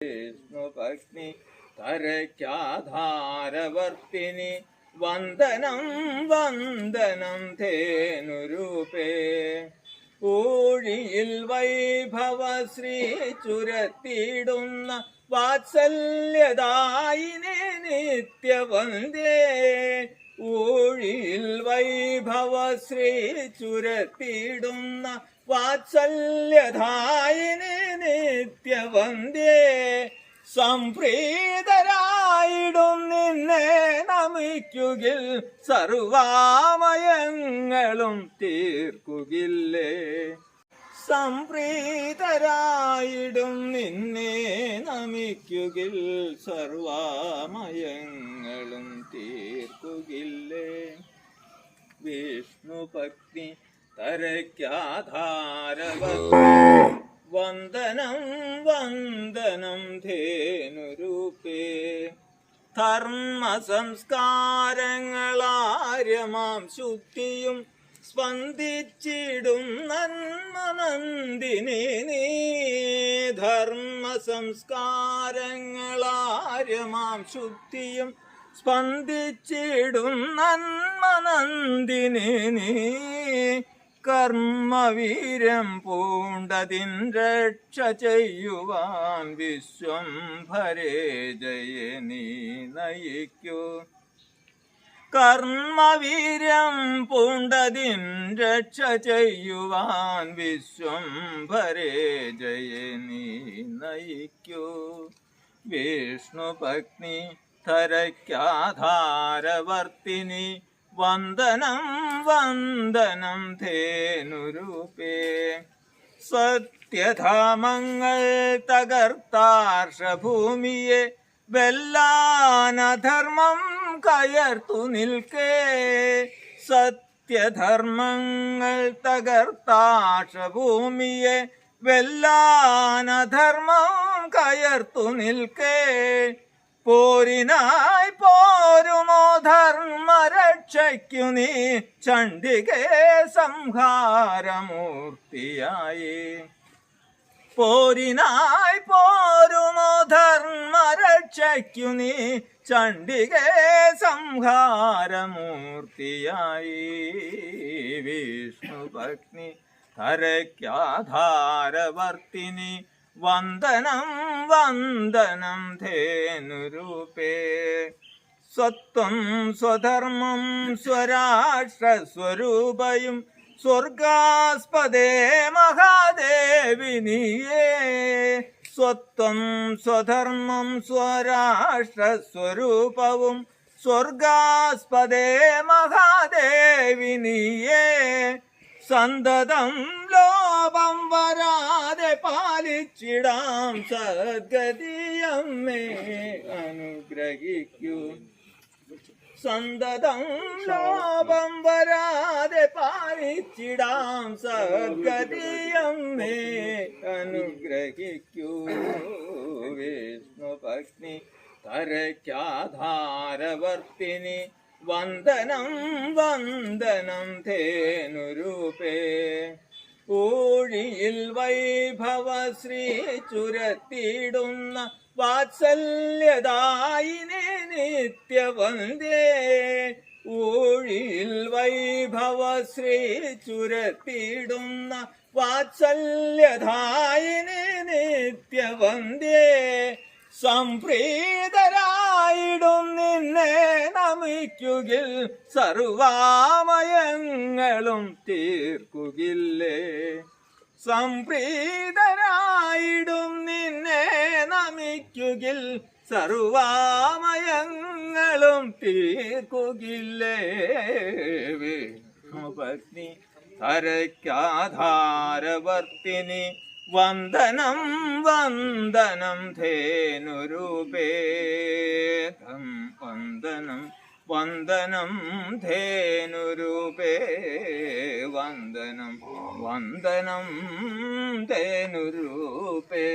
വിഷ്ണുപത്നി കരയ്ക്കാധാരവർത്തിനി വന്ദനം വന്ദനം ധേനുരൂപേ ഊഴിയിൽ വൈഭവ ശ്രീ ചുരത്തിയിടുന്ന വാത്സല്യദായിനെ നിത്യവന്ദേ. ഊഴിയിൽ വൈഭവ ശ്രീ ചുരത്തിയിടുന്ന വാത്സല്യദായിനെ നിത്യവന്ദേ സംപ്രീതരായിടും നിന്നെ നമിക്കുകിൽ സർവാമയങ്ങളും തീർക്കുകില്ലേ. സംപ്രീതരായിടും നിന്നെ നമിക്കുകിൽ സർവാമയങ്ങളും തീർക്കുകില്ലേ വിഷ്ണു ഭക്തി തരയ്ക്കാധാരവ വന്ദനം വന്ദനം ധേനുരൂപേ. ധർമ്മ സംസ്കാരങ്ങളാര്യമാം ശുദ്ധിയും സ്പന്ദിച്ചിടും നന്മ നന്ദിനി നീ. ധർമ്മ സംസ്കാരങ്ങളാര്യമാം ശുദ്ധിയും സ്പന്ദിച്ചിടും നന്മനന്ദിനി നീ. കർമ്മവീരം പൂണ്ടതിൻ രക്ഷ ചെയ്യുവാൻ വിശ്വം ഭരേ ജയ നീ നയിക്കൂ. കർമ്മവീരം പൂണ്ടതിൻ രക്ഷ ചെയ്യുവാൻ വിശ്വം ഭരേ ജയ നീ നയിക്കൂ. വിഷ്ണു പത്നി ധരയ്ക്കാധാരവർത്തിനി വന്ദനം വന്ദനം ധേനുരൂപേ സത്യധാമങ്ങൾ തകർത്താർഷഭൂമിയെ വെല്ലാനധർമ്മം കയർത്തു നിൽക്കേ. സത്യധർമ്മങ്ങൾ തകർത്താർഷഭൂമിയെ വെല്ലാനധർമ്മം കയർത്തു നിൽക്കേ. പോരിനായി പോരുമോ ധർമ്മരക്ഷയ്ക്കു നീ ചണ്ഡികേ സംഹാരമൂർത്തിയായി. പോരിനായി പോരുമോ ധർമ്മരക്ഷയ്ക്കു നീ ചണ്ഡികേ സംഹാരമൂർത്തിയായി. വിഷ്ണു ഭക്തി ഹരയ്ക്കാധാരവർത്തിനി വന്ദനം വന്ദനം ധേനുരൂപേ സ്വത്വം സ്വധർമ്മം സ്വരാഷ്ട്രസ്വരൂപയും സ്വർഗാസ്പദേ മഹാദേവിനിയേ. സ്വത്വം സ്വധർമ്മം സ്വരാഷ്ട്രസ്വരൂപവും സ്വർഗാസ്പദേ മഹാദേവിനിയേ. സന്തതം സന്തതം ലോപം വരാതെ പാലിച്ചിടാം സദ്ഗതിയമ്മേ. അനുഗ്രഹിക്കൂ. സന്തതം ലോപം വരാതെ പാലിച്ചിടാം സദ്ഗതിയമ്മേ. അനുഗ്രഹിക്കൂ. വിഷ്ണു ഭക്തി കരയ്ക്കാധാരവർത്തിനി വന്ദനം വന്ദനം ധേനുരൂപേ ഊഴിയിൽ വൈഭവ ശ്രീ ചുരത്തിയിടുന്ന വാത്സല്യദായിനെ നിത്യവന്ദേ. ഊഴിയിൽ വൈഭവ ശ്രീ ചുരത്തിയിടുന്ന വാത്സല്യദായിനെ നിത്യവന്ദേ. സംപ്രീതരായിടും നിന്നെ നമിക്കുകിൽ. സർവാമയങ്ങളും തീർക്കുകില്ലേ? സംപ്രീതരായിടും നിന്നെ നമിക്കുകിൽ. സർവാമയങ്ങളും തീർക്കുകില്ലേ? വിഷ്ണുപത്നി ഹരയ്ക്കാധാരവർത്തിനി വന്ദനം വന്ദനം ധേനുരൂപേ ധം വന്ദനം വന്ദനം ധേനുരൂപേ വന്ദനം വന്ദനം ധേനുരൂപേ